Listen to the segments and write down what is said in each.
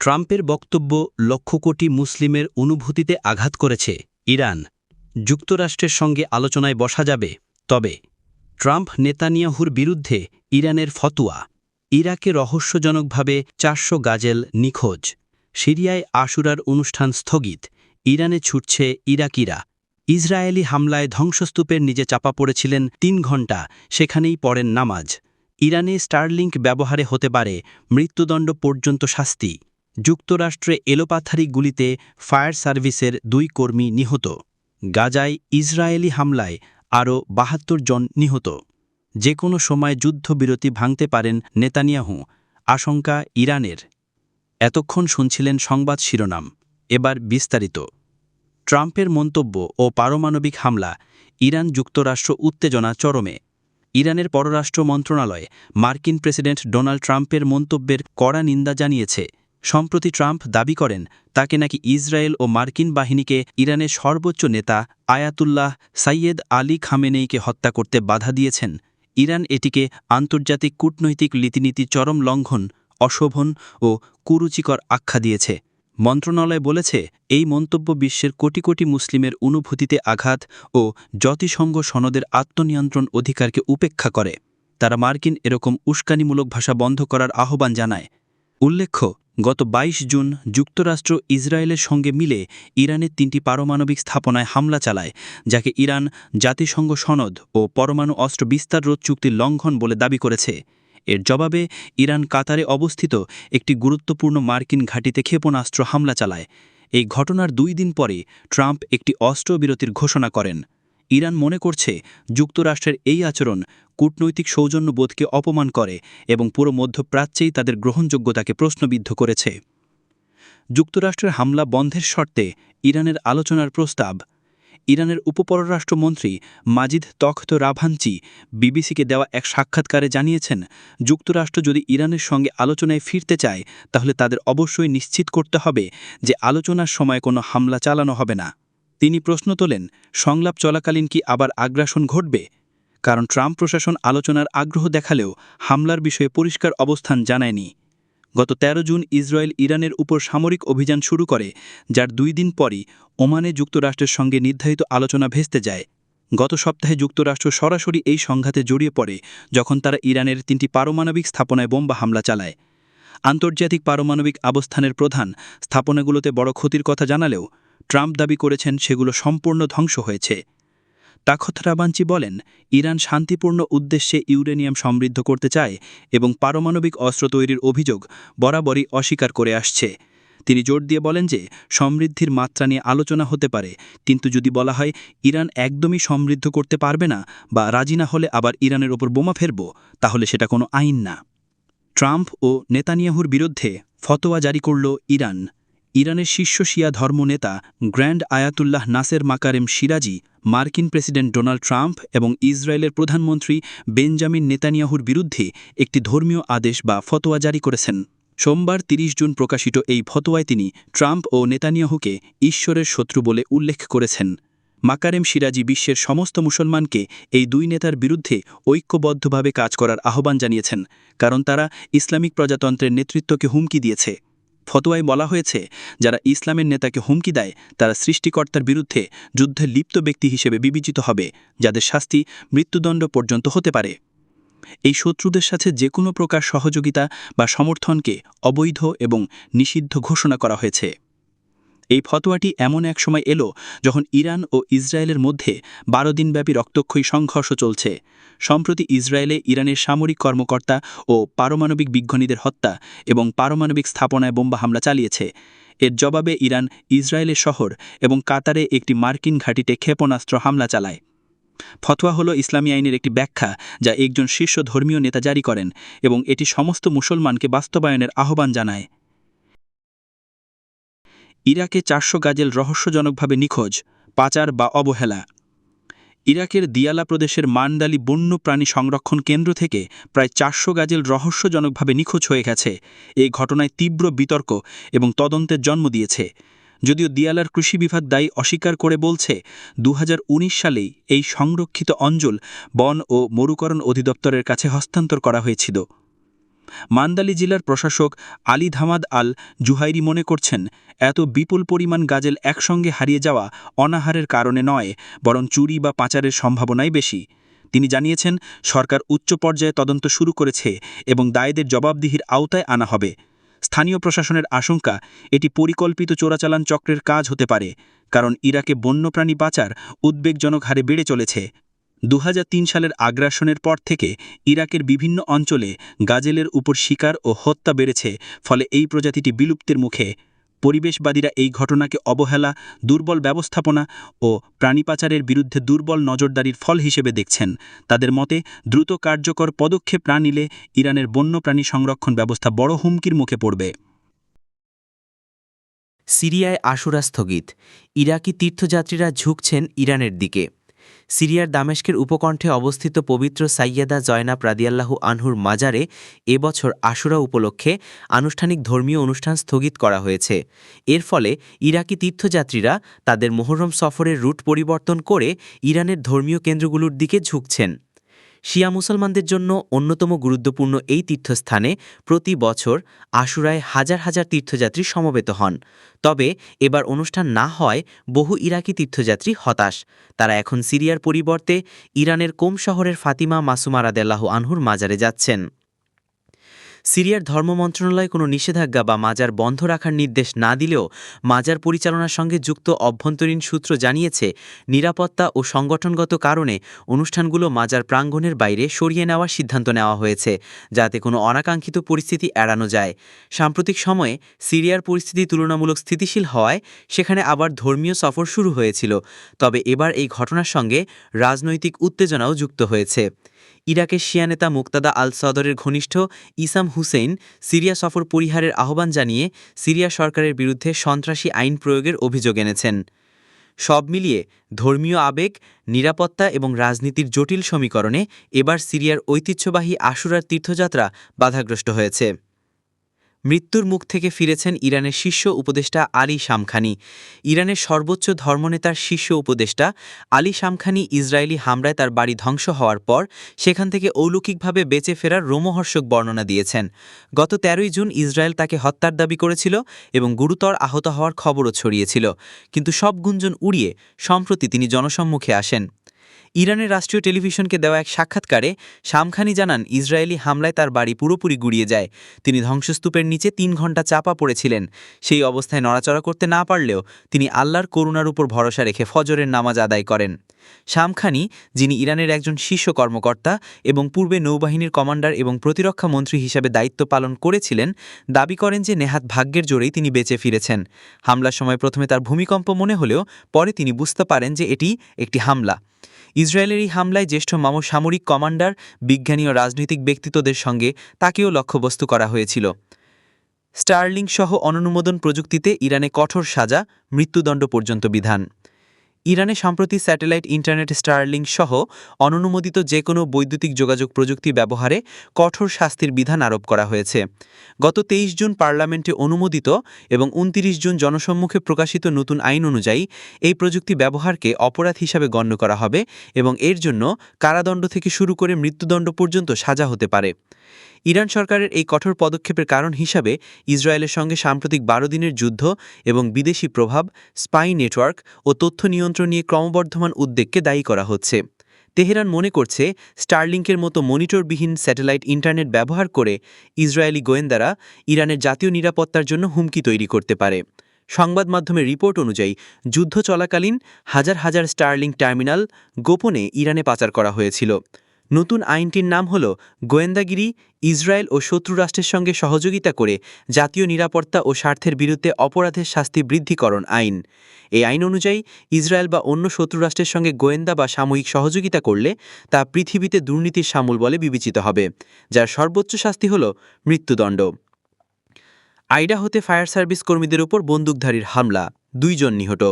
ট্রাম্পের বক্তব্য লক্ষ কোটি মুসলিমের অনুভূতিতে আঘাত করেছে ইরান। যুক্তরাষ্ট্রের সঙ্গে আলোচনায় বসা যাবে। তবে ট্রাম্প নেতানিয়াহুর বিরুদ্ধে ইরানের ফতুয়া। ইরাকে রহস্যজনকভাবে চারশো গাজেল নিখোঁজ। সিরিয়ায় আশুরার অনুষ্ঠান স্থগিত। ইরানে ছুটছে ইরাকিরা। ইসরায়েলি হামলায় ধ্বংসস্তূপের নিজে চাপা পড়েছিলেন তিন ঘণ্টা, সেখানেই পড়েন নামাজ। ইরানে স্টারলিংক ব্যবহারে হতে পারে মৃত্যুদণ্ড পর্যন্ত শাস্তি। যুক্তরাষ্ট্রে এলোপাথারি গুলিতে ফায়ার সার্ভিসের দুই কর্মী নিহত। গাজায় ইসরায়েলি হামলায় আরও বাহাত্তর জন নিহত। যে কোনো সময় যুদ্ধবিরতি ভাঙতে পারেন নেতানিয়াহু। আশঙ্কা ইরানের। এতক্ষণ শুনছিলেন সংবাদ শিরোনাম। এবার বিস্তারিত। ট্রাম্পের মন্তব্য ও পারমাণবিক হামলা ইরান যুক্তরাষ্ট্র উত্তেজনা চরমে। ইরানের পররাষ্ট্র মন্ত্রণালয় মার্কিন প্রেসিডেন্ট ডোনাল্ড ট্রাম্পের মন্তব্যের কড়া নিন্দা জানিয়েছে সম্প্রতি ট্রাম্প দাবি করেন, তাকে নাকি ইসরায়েল ও মার্কিন বাহিনীকে ইরানের সর্বোচ্চ নেতা আয়াতুল্লাহ সাইয়েদ আলী খামেনেইকে হত্যা করতে বাধা দিয়েছেন। ইরান এটিকে আন্তর্জাতিক কূটনৈতিক রীতিনীতি চরম লঙ্ঘন, অশোভন ও কুরুচিকর আখ্যা দিয়েছে। মন্ত্রণালয় বলেছে, এই মন্তব্য বিশ্বের কোটি কোটি মুসলিমের অনুভূতিতে আঘাত ও জাতিসংঘ সনদের আত্মনিয়ন্ত্রণ অধিকারকে উপেক্ষা করে। তারা মার্কিন এরকম উস্কানিমূলক ভাষা বন্ধ করার আহ্বান জানায়। উল্লেখ্য গত ২২ জুন যুক্তরাষ্ট্র ইসরায়েলের সঙ্গে মিলে ইরানের তিনটি পারমাণবিক স্থাপনায় হামলা চালায়, যাকে ইরান জাতিসংঘ সনদ ও পরমাণু অস্ত্র বিস্তার রোধ চুক্তির লঙ্ঘন বলে দাবি করেছে। এর জবাবে, ইরান কাতারে অবস্থিত একটি গুরুত্বপূর্ণ মার্কিন ঘাঁটিতে ক্ষেপণাস্ত্র হামলা চালায়। এই ঘটনার দুই দিন পরে ট্রাম্প একটি অস্ত্রবিরতির ঘোষণা করেন। ইরান মনে করছে, যুক্তরাষ্ট্রের এই আচরণ কূটনৈতিক সৌজন্যবোধকে অপমান করে এবং পুরো মধ্যপ্রাচ্যেই তাদের গ্রহণযোগ্যতাকে প্রশ্নবিদ্ধ করেছে। যুক্তরাষ্ট্রের হামলা বন্ধের শর্তে ইরানের আলোচনার প্রস্তাব। ইরানের উপপররাষ্ট্রমন্ত্রী মাজিদ তখ্ত রাভাঞ্চি বিবিসিকে দেওয়া এক সাক্ষাৎকারে জানিয়েছেন, যুক্তরাষ্ট্র যদি ইরানের সঙ্গে আলোচনায় ফিরতে চায়, তাহলে তাদের অবশ্যই নিশ্চিত করতে হবে যে আলোচনার সময় কোনো হামলা চালানো হবে না। তিনি প্রশ্ন তোলেন, সংলাপ চলাকালীন কি আবার আগ্রাসন ঘটবে? কারণ ট্রাম্প প্রশাসন আলোচনার আগ্রহ দেখালেও হামলার বিষয়ে পরিষ্কার অবস্থান জানায়নি। গত ১৩ জুন ইসরায়েল ইরানের উপর সামরিক অভিযান শুরু করে, যার দুই দিন পরই ওমানে যুক্তরাষ্ট্রের সঙ্গে নির্ধারিত আলোচনা ভেস্তে যায়। গত সপ্তাহে যুক্তরাষ্ট্র সরাসরি এই সংঘাতে জড়িয়ে পড়ে, যখন তারা ইরানের তিনটি পারমাণবিক স্থাপনায় বোম্বা হামলা চালায়। আন্তর্জাতিক পারমাণবিক অবস্থানের প্রধান স্থাপনাগুলোতে বড় ক্ষতির কথা জানালেও ট্রাম্প দাবি করেছেন সেগুলো সম্পূর্ণ ধ্বংস হয়েছে। তাখত রাবাঞ্চি বলেন, ইরান শান্তিপূর্ণ উদ্দেশ্যে ইউরেনিয়াম সমৃদ্ধ করতে চায় এবং পারমাণবিক অস্ত্র তৈরির অভিযোগ বরাবরই অস্বীকার করে আসছে। তিনি জোর দিয়ে বলেন যে, সমৃদ্ধির মাত্রা নিয়ে আলোচনা হতে পারে, কিন্তু যদি বলা হয় ইরান একদমই সমৃদ্ধ করতে পারবে না বা রাজি না হলে আবার ইরানের ওপর বোমা ফেরব, তাহলে সেটা কোনো আইন না। ট্রাম্প ও নেতানিয়াহুর বিরুদ্ধে ফতোয়া জারি করল ইরান। ইরানের শীর্ষ শিয়া ধর্মনেতা গ্র্যান্ড আয়াতুল্লাহ নাসের মাকারেম সিরাজি, মার্কিন প্রেসিডেন্ট ডোনাল্ড ট্রাম্প এবং ইসরায়েলের প্রধানমন্ত্রী বেঞ্জামিন নেতানিয়াহুর বিরুদ্ধে একটি ধর্মীয় আদেশ বা ফতোয়া জারি করেছেন। সোমবার ৩০ জুন প্রকাশিত এই ফতোয়ায় তিনি ট্রাম্প ও নেতানিয়াহুকে ঈশ্বরের শত্রু বলে উল্লেখ করেছেন। মাকারেম সিরাজি বিশ্বের সমস্ত মুসলমানকে এই দুই নেতার বিরুদ্ধে ঐক্যবদ্ধভাবে কাজ করার আহ্বান জানিয়েছেন, কারণ তারা ইসলামিক প্রজাতন্ত্রের নেতৃত্বকে হুমকি দিয়েছে। ফতোয়ায় বলা হয়েছে, যারা ইসলামের নেতাকে হুমকি দেয়, তারা সৃষ্টিকর্তার বিরুদ্ধে যুদ্ধে লিপ্ত ব্যক্তি হিসেবে বিবেচিত হবে, যাদের শাস্তি মৃত্যুদণ্ড পর্যন্ত হতে পারে। এই শত্রুদের সাথে যে কোনো প্রকার সহযোগিতা বা সমর্থনকে অবৈধ এবং নিষিদ্ধ ঘোষণা করা হয়েছে। এই ফতোয়াটি এমন এক সময় এলো যখন ইরান ও ইসরায়েলের মধ্যে বারো দিনব্যাপী রক্তক্ষয়ী সংঘর্ষ চলছে। সম্প্রতি ইসরায়েলে ইরানের সামরিক কর্মকর্তা ও পারমাণবিক বিজ্ঞানীদের হত্যা এবং পারমাণবিক স্থাপনায় বোম্বা হামলা চালিয়েছে। এর জবাবে ইরান ইসরায়েলের শহর এবং কাতারে একটি মার্কিন ঘাঁটিতে ক্ষেপণাস্ত্র হামলা চালায়। ফতোয়া হল ইসলামী আইনের একটি ব্যাখ্যা যা একজন শীর্ষ ধর্মীয় নেতা জারি করেন এবং এটি সমস্ত মুসলমানকে বাস্তবায়নের আহ্বান জানায়। ইরাকে চারশো গাজেল রহস্যজনকভাবে নিখোঁজ, পাচার বা অবহেলা। ইরাকের দিয়ালা প্রদেশের মান্ডালি বন্য প্রাণী সংরক্ষণ কেন্দ্র থেকে প্রায় চারশো গাজেল রহস্যজনকভাবে নিখোঁজ হয়ে গেছে। এই ঘটনায় তীব্র বিতর্ক এবং তদন্তের জন্ম দিয়েছে। যদিও দিয়ালার কৃষি বিভাগ দায়ী অস্বীকার করে বলছে দু হাজার উনিশ সালেই এই সংরক্ষিত অঞ্চল বন ও মরুকরণ অধিদপ্তরের কাছে হস্তান্তর করা হয়েছিল। মান্দালি জেলার প্রশাসক আলী ধামাদ আল জুহাইরি মনে করছেন, এত বিপুল পরিমাণ গাজেল একসঙ্গে হারিয়ে যাওয়া অনাহারের কারণে নয়, বরং চুরি বা পাচারের সম্ভাবনাই বেশি। তিনি জানিয়েছেন, সরকার উচ্চ পর্যায়ে তদন্ত শুরু করেছে এবং দায়েদের জবাবদিহির আওতায় আনা হবে। স্থানীয় প্রশাসনের আশঙ্কা, এটি পরিকল্পিত চোরাচালান চক্রের কাজ হতে পারে, কারণ ইরাকে বন্যপ্রাণী পাচার উদ্বেগজনক হারে বেড়ে চলেছে। দু হাজার তিন সালের আগ্রাসনের পর থেকে ইরাকের বিভিন্ন অঞ্চলে গাজেলের উপর শিকার ও হত্যা বেড়েছে, ফলে এই প্রজাতিটি বিলুপ্তির মুখে। পরিবেশবাদীরা এই ঘটনাকে অবহেলা, দুর্বল ব্যবস্থাপনা ও প্রাণী পাচারের বিরুদ্ধে দুর্বল নজরদারির ফল হিসেবে দেখছেন। তাদের মতে, দ্রুত কার্যকর পদক্ষেপ না নিলে ইরানের বন্যপ্রাণী সংরক্ষণ ব্যবস্থা বড় হুমকির মুখে পড়বে। সিরিয়ায় আশুরা স্থগিত। ইরাকি তীর্থযাত্রীরা ঝুঁকছেন ইরানের দিকে। সিরিয়ার দামেশকের উপকণ্ঠে অবস্থিত পবিত্র সাইয়াদা জয়নাব রাদিয়াল্লাহু আনহুর মাজারে এবছর আশুরা উপলক্ষে আনুষ্ঠানিক ধর্মীয় অনুষ্ঠান স্থগিত করা হয়েছে। এর ফলে ইরাকি তীর্থযাত্রীরা তাদের মোহরম সফরের রুট পরিবর্তন করে ইরানের ধর্মীয় কেন্দ্রগুলোর দিকে ঝুঁকছেন। শিয়া মুসলমানদের জন্য অন্যতম গুরুত্বপূর্ণ এই তীর্থস্থানে প্রতি বছর আশুরায় হাজার হাজার তীর্থযাত্রী সমবেত হন। তবে এবার অনুষ্ঠান না হয় বহু ইরাকি তীর্থযাত্রী হতাশ। তারা এখন সিরিয়ার পরিবর্তে ইরানের কোম শহরের ফাতিমা মাসুমা রাদেল্লাহ আনহুর মাজারে যাচ্ছেন। সিরিয়ার ধর্ম মন্ত্রণালয় কোনো নিষেধাজ্ঞা বা মাজার বন্ধ রাখার নির্দেশ না দিলেও মাজার পরিচালনার সঙ্গে যুক্ত অভ্যন্তরীণ সূত্র জানিয়েছে, নিরাপত্তা ও সংগঠনগত কারণে অনুষ্ঠানগুলো মাজার প্রাঙ্গণের বাইরে সরিয়ে নেওয়ার সিদ্ধান্ত নেওয়া হয়েছে, যাতে কোনো অনাকাঙ্ক্ষিত পরিস্থিতি এড়ানো যায়। সাম্প্রতিক সময়ে সিরিয়ার পরিস্থিতি তুলনামূলক স্থিতিশীল হওয়ায় সেখানে আবার ধর্মীয় সফর শুরু হয়েছিল, তবে এবার এই ঘটনার সঙ্গে রাজনৈতিক উত্তেজনাও যুক্ত হয়েছে। ইরাকের শিয়া নেতা মুক্তাদা আল সদরের ঘনিষ্ঠ ইসাম হুসেইন সিরিয়া সফর পরিহারের আহ্বান জানিয়ে সিরিয়া সরকারের বিরুদ্ধে সন্ত্রাসী আইন প্রয়োগের অভিযোগ এনেছেন। সব মিলিয়ে ধর্মীয় আবেগ, নিরাপত্তা এবং রাজনীতির জটিল সমীকরণে এবার সিরিয়ার ঐতিহ্যবাহী আশুরার তীর্থযাত্রা বাধাগ্রস্ত হয়েছে। মৃত্যুর মুখ থেকে ফিরেছেন ইরানের শীর্ষ উপদেষ্টা আলী শামখানি। ইরানের সর্বোচ্চ ধর্মনেতার শীর্ষ উপদেষ্টা আলী শামখানি ইসরায়েলি হামলায় তার বাড়ি ধ্বংস হওয়ার পর সেখান থেকে অলৌকিকভাবে বেঁচে ফেরার রোমহর্ষক বর্ণনা দিয়েছেন। গত তেরোই জুন ইসরায়েল তাকে হত্যার দাবি করেছিল এবং গুরুতর আহত হওয়ার খবরও ছড়িয়েছিল। কিন্তু সব গুঞ্জন উড়িয়ে, সম্প্রতি তিনি জনসম্মুখে আসেন। ইরানের রাষ্ট্রীয় টেলিভিশনকে দেওয়া এক সাক্ষাৎকারে শামখানি জানান, ইসরায়েলি হামলায় তার বাড়ি পুরোপুরি গুড়িয়ে যায়। তিনি ধ্বংসস্তূপের নিচে তিন ঘণ্টা চাপা পড়েছিলেন। সেই অবস্থায় নড়াচড়া করতে না পারলেও তিনি আল্লাহর করুণার উপর ভরসা রেখে ফজরের নামাজ আদায় করেন। শামখানি, যিনি ইরানের একজন শীর্ষ কর্মকর্তা এবং পূর্বে নৌবাহিনীর কমান্ডার এবং প্রতিরক্ষা মন্ত্রী হিসাবে দায়িত্ব পালন করেছিলেন, দাবি করেন যে নেহাত ভাগ্যের জোরেই তিনি বেঁচে ফিরেছেন। হামলার সময় প্রথমে তার ভূমিকম্প মনে হলেও পরে তিনি বুঝতে পারেন যে এটি একটি হামলা। ইসরায়েলের এই হামলায় জ্যেষ্ঠ মাম, সামরিক কমান্ডার, বিজ্ঞানী ও রাজনৈতিক ব্যক্তিত্বদের সঙ্গে তাকেও লক্ষ্যবস্তু করা হয়েছিল। স্টার্লিং সহ অননুমোদন প্রযুক্তিতে ইরানে কঠোর সাজা, মৃত্যুদণ্ড পর্যন্ত বিধান। ইরানে সম্প্রতি স্যাটেলাইট ইন্টারনেট স্টারলিং সহ অননুমোদিত যে কোনো বৈদ্যুতিক যোগাযোগ প্রযুক্তি ব্যবহারে কঠোর শাস্তির বিধান আরোপ করা হয়েছে। গত তেইশ জুন পার্লামেন্টে অনুমোদিত এবং উনতিরিশ জুন জনসম্মুখে প্রকাশিত নতুন আইন অনুযায়ী এই প্রযুক্তি ব্যবহারকে অপরাধ হিসাবে গণ্য করা হবে এবং এর জন্য কারাদণ্ড থেকে শুরু করে মৃত্যুদণ্ড পর্যন্ত সাজা হতে পারে। ইরান সরকারের এই কঠোর পদক্ষেপের কারণ হিসাবে ইসরায়েলের সঙ্গে সাম্প্রতিক বারো দিনের যুদ্ধ এবং বিদেশি প্রভাব, স্পাই নেটওয়ার্ক ও তথ্য নিয়ন্ত্রণ নিয়ে ক্রমবর্ধমান উদ্বেগকে দায়ী করা হচ্ছে। তেহরান মনে করছে স্টারলিংকের মতো মনিটরবিহীন স্যাটেলাইট ইন্টারনেট ব্যবহার করে ইসরায়েলি গোয়েন্দারা ইরানের জাতীয় নিরাপত্তার জন্য হুমকি তৈরি করতে পারে। সংবাদ মাধ্যমের রিপোর্ট অনুযায়ী, যুদ্ধ চলাকালীন হাজার হাজার স্টারলিং টার্মিনাল গোপনে ইরানে পাচার করা হয়েছিল। নতুন আইনটির নাম হল গোয়েন্দাগিরি, ইসরায়েল ও শত্রু রাষ্ট্রের সঙ্গে সহযোগিতা করে জাতীয় নিরাপত্তা ও স্বার্থের বিরুদ্ধে অপরাধের শাস্তি বৃদ্ধিকরণ আইন। এই আইন অনুযায়ী ইসরায়েল বা অন্য শত্রু রাষ্ট্রের সঙ্গে গোয়েন্দা বা সাময়িক সহযোগিতা করলে তা পৃথিবীতে দুর্নীতির সামূল বলে বিবেচিত হবে, যার সর্বোচ্চ শাস্তি হল মৃত্যুদণ্ড। আইডা হতে ফায়ার সার্ভিস কর্মীদের উপর বন্দুকধারীর হামলা, দুইজন নিহত।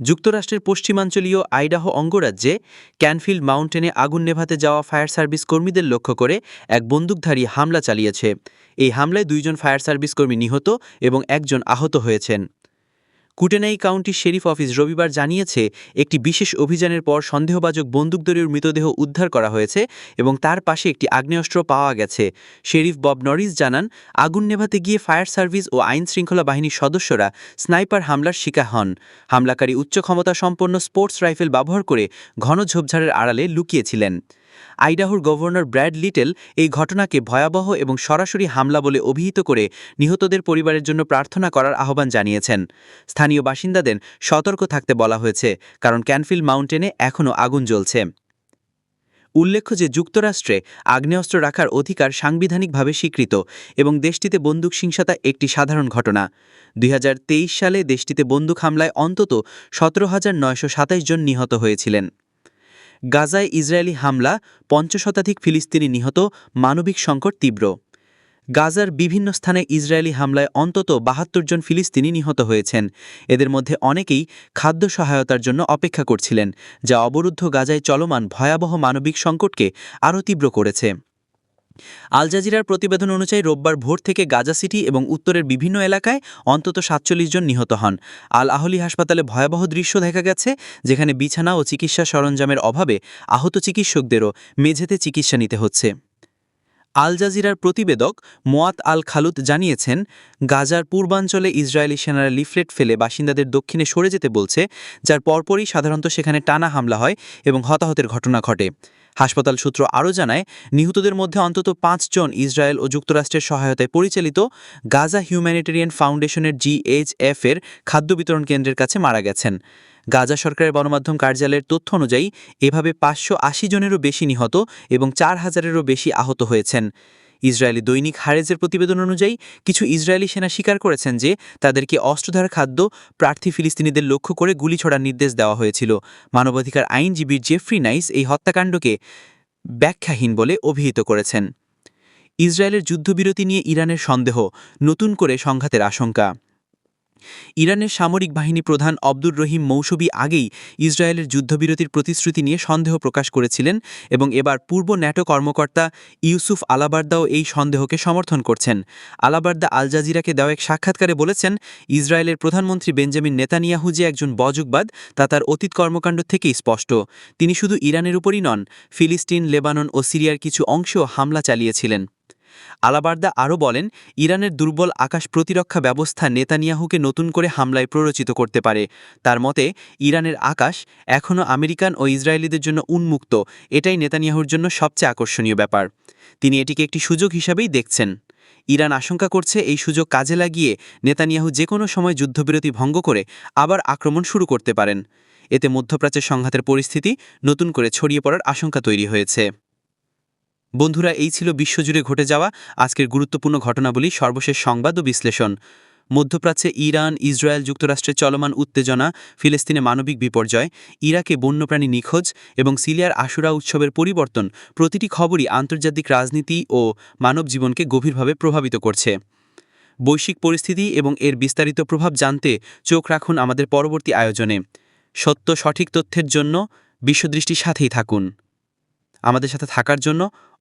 যুক্তরাষ্ট্রের পশ্চিমাঞ্চলীয় আইডাহ অঙ্গরাজ্যে ক্যানফিল্ড মাউন্টেনে আগুন নেভাতে যাওয়া ফায়ার সার্ভিস কর্মীদের লক্ষ্য করে এক বন্দুকধারী হামলা চালিয়েছে। এই হামলায় দুইজন ফায়ার সার্ভিস কর্মী নিহত এবং একজন আহত হয়েছেন। কুটেনাই কাউন্টি শেরিফ অফিস রবিবার জানিয়েছে, একটি বিশেষ অভিযানের পর সন্দেহভাজক বন্দুকধারীর মৃতদেহ উদ্ধার করা হয়েছে এবং তার পাশে একটি আগ্নেয়াস্ত্র পাওয়া গেছে। শেরিফ বব নরিস জানান, আগুন নেভাতে গিয়ে ফায়ার সার্ভিস ও আইন শৃঙ্খলা বাহিনীর সদস্যরা স্নাইপার হামলার শিকার হন। হামলাকারী উচ্চ ক্ষমতা সম্পন্ন স্পোর্টস রাইফেল ব্যবহার করে ঘন ঝোপঝাড়ের আড়ালে লুকিয়েছিলেন। আইডাহুর গভর্নর ব্র্যাড লিটেল এই ঘটনাকে ভয়াবহ এবং সরাসরি হামলা বলে অভিহিত করে নিহতদের পরিবারের জন্য প্রার্থনা করার আহ্বান জানিয়েছেন। স্থানীয় বাসিন্দাদের সতর্ক থাকতে বলা হয়েছে, কারণ ক্যানফিল্ড মাউন্টেনে এখনও আগুন জ্বলছে। উল্লেখ্য যে যুক্তরাষ্ট্রে আগ্নেয়াস্ত্র রাখার অধিকার সাংবিধানিকভাবে স্বীকৃত এবং দেশটিতে বন্দুক হিংসতা একটি সাধারণ ঘটনা। দুই হাজার তেইশ সালে দেশটিতে বন্দুক হামলায় অন্তত সতেরো হাজার জন নিহত হয়েছিলেন। গাজায় ইসরায়েলি হামলা পঞ্চশতাধিক ফিলিস্তিনি নিহত, মানবিক সংকট তীব্র। গাজার বিভিন্ন স্থানে ইসরায়েলি হামলায় অন্তত বাহাত্তর জন ফিলিস্তিনি নিহত হয়েছেন। এদের মধ্যে অনেকেই খাদ্য সহায়তার জন্য অপেক্ষা করছিলেন, যা অবরুদ্ধ গাজায় চলমান ভয়াবহ মানবিক সংকটকে আরও তীব্র করেছে। আল জাজিরার প্রতিবেদন অনুযায়ী রোববার ভোর থেকে গাজা সিটি এবং উত্তরের বিভিন্ন এলাকায় অন্তত সাতচল্লিশ জন নিহত হন। আল আহলি হাসপাতালে ভয়াবহ দৃশ্য দেখা গেছে, যেখানে বিছানা ও চিকিৎসা সরঞ্জামের অভাবে আহত চিকিৎসকদেরও মেঝেতে চিকিৎসা নিতে হচ্ছে। আল জাজিরার প্রতিবেদক মোয়াত আল খালুত জানিয়েছেন, গাজার পূর্বাঞ্চলে ইসরায়েলি সেনারা লিফলেট ফেলে বাসিন্দাদের দক্ষিণে সরে যেতে বলছে, যার পরপরই সাধারণত সেখানে টানা হামলা হয় এবং হতাহতের ঘটনা ঘটে। হাসপাতাল সূত্র আরও জানায়, নিহতদের মধ্যে অন্তত পাঁচজন ইসরায়েল ও যুক্তরাষ্ট্রের সহায়তায় পরিচালিত গাজা হিউম্যানিটেরিয়ান ফাউন্ডেশনের জিএইচএফ এর খাদ্য বিতরণ কেন্দ্রের কাছে মারা গেছেন। গাজা সরকারের গণমাধ্যম কার্যালয়ের তথ্য অনুযায়ী, এভাবে পাঁচশো আশি জনেরও বেশি নিহত এবং চার হাজারেরও বেশি আহত হয়েছেন। ইসরায়েলি দৈনিক হারেজের প্রতিবেদন অনুযায়ী, কিছু ইসরায়েলি সেনা স্বীকার করেছেন যে, তাদেরকে অস্ত্রধার খাদ্য, প্রার্থী ফিলিস্তিনিদের লক্ষ্য করে গুলি ছড়ার নির্দেশ দেওয়া হয়েছিল। মানবাধিকার আইনজীবী জেফ্রি নাইস এই হত্যাকাণ্ডকে ব্যাখ্যাহীন বলে অভিহিত করেছেন। ইসরায়েলের যুদ্ধবিরতি নিয়ে ইরানের সন্দেহ, নতুন করে সংঘাতের আশঙ্কা। ইরানের সামরিক বাহিনী প্রধান আব্দুর রহিম মৌসবি আগেই ইসরায়েলের যুদ্ধবিরতির প্রতিশ্রুতি নিয়ে সন্দেহ প্রকাশ করেছিলেন এবং এবার পূর্ব ন্যাটো কর্মকর্তা ইউসুফ আলাবার্দাও এই সন্দেহকে সমর্থন করছেন। আলাবার্দা আল জাজিরাকে দেওয়া এক সাক্ষাৎকারে বলেছেন, ইসরায়েলের প্রধানমন্ত্রী বেঞ্জামিন নেতানিয়াহু যে একজন বজুকবাদ তা তার অতীত কর্মকাণ্ড থেকেই স্পষ্ট। তিনি শুধু ইরানের উপরই নন, ফিলিস্তিন, লেবানন ও সিরিয়ার কিছু অংশেও হামলা চালিয়েছিলেন। আলাবার্দা আরও বলেন, ইরানের দুর্বল আকাশ প্রতিরক্ষা ব্যবস্থা নেতানিয়াহুকে নতুন করে হামলায় প্ররোচিত করতে পারে। তার মতে, ইরানের আকাশ এখনও আমেরিকান ও ইসরায়েলিদের জন্য উন্মুক্ত। এটাই নেতানিয়াহুর জন্য সবচেয়ে আকর্ষণীয় ব্যাপার। তিনি এটিকে একটি সুযোগ হিসাবেই দেখছেন। ইরান আশঙ্কা করছে এই সুযোগ কাজে লাগিয়ে নেতানিয়াহু যে কোনো সময় যুদ্ধবিরতি ভঙ্গ করে আবার আক্রমণ শুরু করতে পারেন। এতে মধ্যপ্রাচ্যের সংঘাতের পরিস্থিতি নতুন করে ছড়িয়ে পড়ার আশঙ্কা তৈরি হয়েছে। বন্ধুরা, এই ছিল বিশ্বজুড়ে ঘটে যাওয়া আজকের গুরুত্বপূর্ণ ঘটনাবলী, সর্বশেষ সংবাদ ও বিশ্লেষণ। মধ্যপ্রাচ্যে ইরান, ইসরায়েল যুক্তরাষ্ট্রের চলমান উত্তেজনা, ফিলিস্তিনে মানবিক বিপর্যয়, ইরাকে বন্যপ্রাণী নিখোঁজ এবং সিরিয়ার আশুরা উৎসবের পরিবর্তন প্রতিটি খবরই আন্তর্জাতিক রাজনীতি ও মানব জীবনকে গভীরভাবে প্রভাবিত করছে। বৈশ্বিক পরিস্থিতি এবং এর বিস্তারিত প্রভাব জানতে চোখ রাখুন আমাদের পরবর্তী আয়োজনে। সত্য সঠিক তথ্যের জন্য বিশ্বদৃষ্টির সাথেই থাকুন। আমাদের সাথে থাকার জন্য